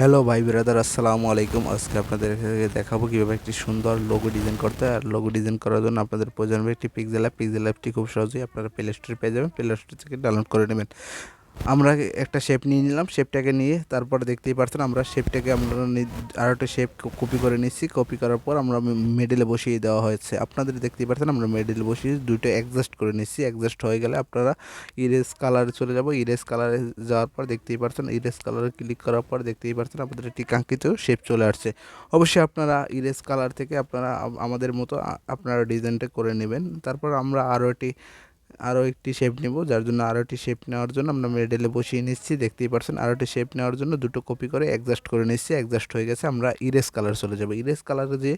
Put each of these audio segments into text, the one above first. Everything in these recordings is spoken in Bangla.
হ্যালো ভাই ব্রাদার, আসসালামু আলাইকুম। আজকে আপনাদের দেখাবো কীভাবে একটি সুন্দর লোগো ডিজাইন করতে আর লোগো ডিজাইন করার জন্য আপনাদের প্রয়োজন হবে একটি পিক্সেল অ্যাপ পিক্সেল অ্যাপটি খুব সহজেই আপনারা প্লে স্টোরে পেয়ে যাবেন। প্লে স্টোর থেকে ডাউনলোড করে নেবেন। আমরা একটা শেপ নিয়ে নিলাম শেপটাকে নিয়ে তারপর দেখতেই পারছেন আমরা শেপটাকে আমরা আর একটা শেপ কপি করে নিচ্ছি। কপি করার পর আমরা মেডেলে বসিয়ে দেওয়া হয়েছে। আপনাদের দেখতেই পারছেন আমরা মিডিলে বসিয়ে দুটো অ্যাডজাস্ট করে নিচ্ছি। অ্যাডজাস্ট হয়ে গেলে আপনারা ইরেজ কালারে চলে যাব। ইরেজ কালারে যাওয়ার পর দেখতেই পারছেন ইরেজ কালারে ক্লিক করার পর দেখতেই পারছেন আপনাদের একটি কাঙ্ক্ষিত শেপ চলে আসছে। অবশ্যই আপনারা ইরেজ কালার থেকে আপনারা আমাদের মতো আপনারা ডিজাইনটা করে নেবেন। তারপর আমরা আরও একটি আরও একটি শেপ নেব, যার জন্য আরও একটি শেপ নেওয়ার জন্য আমরা মেডেলে বসিয়ে নিচ্ছি, দেখতেই পারছেন। আরও একটি শেপ নেওয়ার জন্য দুটো কপি করে অ্যাডজাস্ট করে নিচ্ছি অ্যাডজাস্ট হয়ে গেছে, আমরা ইরেস কালার চলে যাব। ইরেস কালারে যে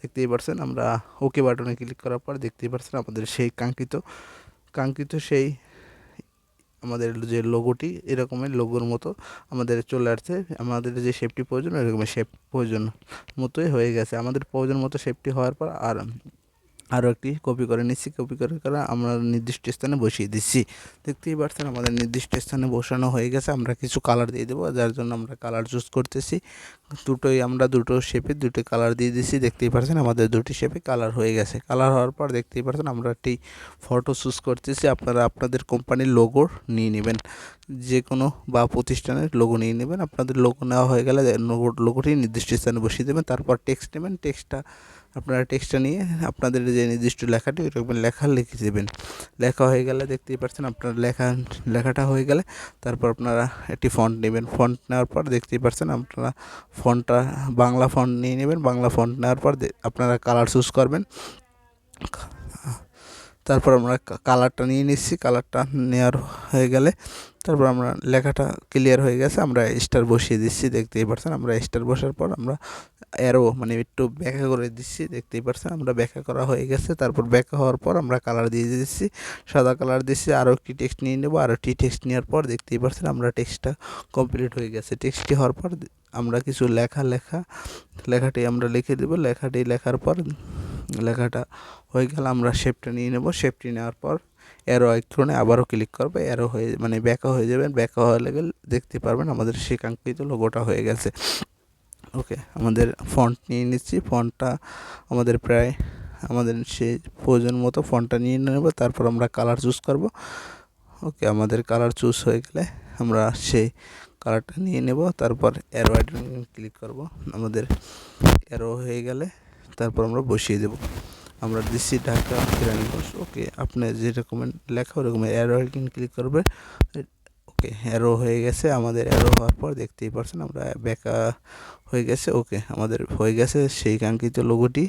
দেখতেই পারছেন, আমরা ওকে বাটনে ক্লিক করার পর দেখতেই পারছেন আমাদের সেই কাঙ্ক্ষিত কাঙ্ক্ষিত সেই আমাদের যে লোগোটি এরকমের লোগোর মতো আমাদের চলে আসছে। আমাদের যে শেপটি প্রয়োজন এরকমের শেপ প্রয়োজন মতোই হয়ে গেছে। আমাদের প্রয়োজন মতো শেপটি হওয়ার পর আর আরও একটি কপি করে নিচ্ছি, কপি করে করে আমরা নির্দিষ্ট স্থানে বসিয়ে দিচ্ছি। দেখতেই পাচ্ছেন আমাদের নির্দিষ্ট স্থানে বসানো হয়ে গেছে, আমরা কিছু কালার দিয়ে দেবো, যার জন্য আমরা কালার চুজ করতেছি। দুটোই আমরা দুটো শেপে দুটো কালার দিয়ে দিচ্ছি, দেখতেই পাচ্ছেন আমাদের দুটি শেপে কালার হয়ে গেছে। কালার হওয়ার পর দেখতেই পাচ্ছেন আমরা একটি ফটো চুজ করতেছি, আপনারা আপনাদের কোম্পানির লোগো নিয়ে নেবেন। যে কোনো বা প্রতিষ্ঠানের লোগো নিয়ে নেবেন। আপনাদের লোগো নেওয়া হয়ে গেলে লোগোটি নির্দিষ্ট স্থানে বসিয়ে দেবেন। তারপর টেক্সট নেবেন। টেক্সটটা আপনারা টেক্সটটা নিয়ে আপনাদের যে নির্দিষ্ট লেখাটি ওইরকম লেখা লিখে দেবেন। লেখা হয়ে গেলে দেখতেই পাচ্ছেন আপনার লেখা, লেখাটা হয়ে গেলে তারপর আপনারা একটি ফন্ট নেবেন। ফন্ট নেওয়ার পর দেখতেই পাচ্ছেন আপনারা ফন্টটা বাংলা ফন্ট নিয়ে নেবেন। বাংলা ফন্ট নেওয়ার পর আপনারা কালার চুজ করবেন। তারপর আমরা কালারটা নিয়ে নিচ্ছি কালারটা নেওয়ার হয়ে গেলে তারপর আমরা লেখাটা ক্লিয়ার হয়ে গেছে, আমরা স্টার বসিয়ে দিচ্ছি, দেখতেই পারছেন, আমরা স্টার বসার পর আমরা অ্যারো মানে একটু ব্যাখ্যা করে দিচ্ছি, দেখতেই পারছেন, আমরা ব্যাখ্যা করা হয়ে গেছে, তারপর ব্যাখ্যা হওয়ার পর আমরা কালার দিয়ে দিচ্ছি, সাদা কালার দিচ্ছি, আরও একটি টেক্সট নিয়ে নেব, আরও একটি টেক্সট নেওয়ার পর দেখতেই পারছেন, আমরা টেক্সটটা কমপ্লিট হয়ে গেছে টেক্সটটি হওয়ার পর আমরা কিছু লেখা লেখা, লেখাটি আমরা লিখে দেবো, লেখাটি লেখার পর লেখাটা হয়ে গেলে, আমরা শেপটা নিয়ে নেব। শেপটি নেওয়ার পর অ্যারো আইকনে আবারও ক্লিক করবে অ্যারো হয়ে মানে ব্যাকা হয়ে যাবেন ব্যাকা হয়ে গেলে দেখতে পারবেন আমাদের সেকাঙ্ক্ষিত লোগোটা হয়ে গেছে। ওকে আমাদের ফন্ট নিয়ে নিচ্ছি। ফন্টটা আমাদের প্রায়, আমাদের সেই প্রয়োজন মতো ফন্টটা নিয়ে নেব। তারপর আমরা কালার চুজ করব। ওকে আমাদের কালার চুজ হয়ে গেলে আমরা সেই কালারটা নিয়ে নেব। তারপর অ্যারো ক্লিক করব। আমাদের অ্যারো হয়ে গেলে তারপর আমরা বসিয়ে দেব। আমরা দিচ্ছি ঢাকা কেরানীগঞ্জ ওকে, আপনি যেরকম লেখা ওরকম অ্যারো আইকন ক্লিক করবে। ওকে অ্যারো হয়ে গেছে আমাদের অ্যারো হওয়ার পর দেখতেই পারছেন আমরা বেকা হয়ে গেছে। ওকে, আমাদের হয়ে গেছে সেই কাঙ্ক্ষিত লোগোটি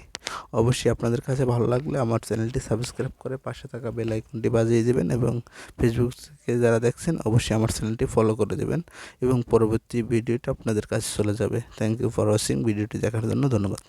অবশ্যই আপনাদের কাছে ভালো লাগলে আমার চ্যানেলটি সাবস্ক্রাইব করে পাশে থাকা বেল আইকনটি বাজিয়ে দেবেন এবং ফেসবুক থেকে যারা দেখছেন অবশ্যই আমার চ্যানেলটি ফলো করে দেবেন এবং পরবর্তী ভিডিওটা আপনাদের কাছে চলে যাবে। থ্যাংক ইউ ফর ওয়াচিং ভিডিওটি দেখার জন্য ধন্যবাদ।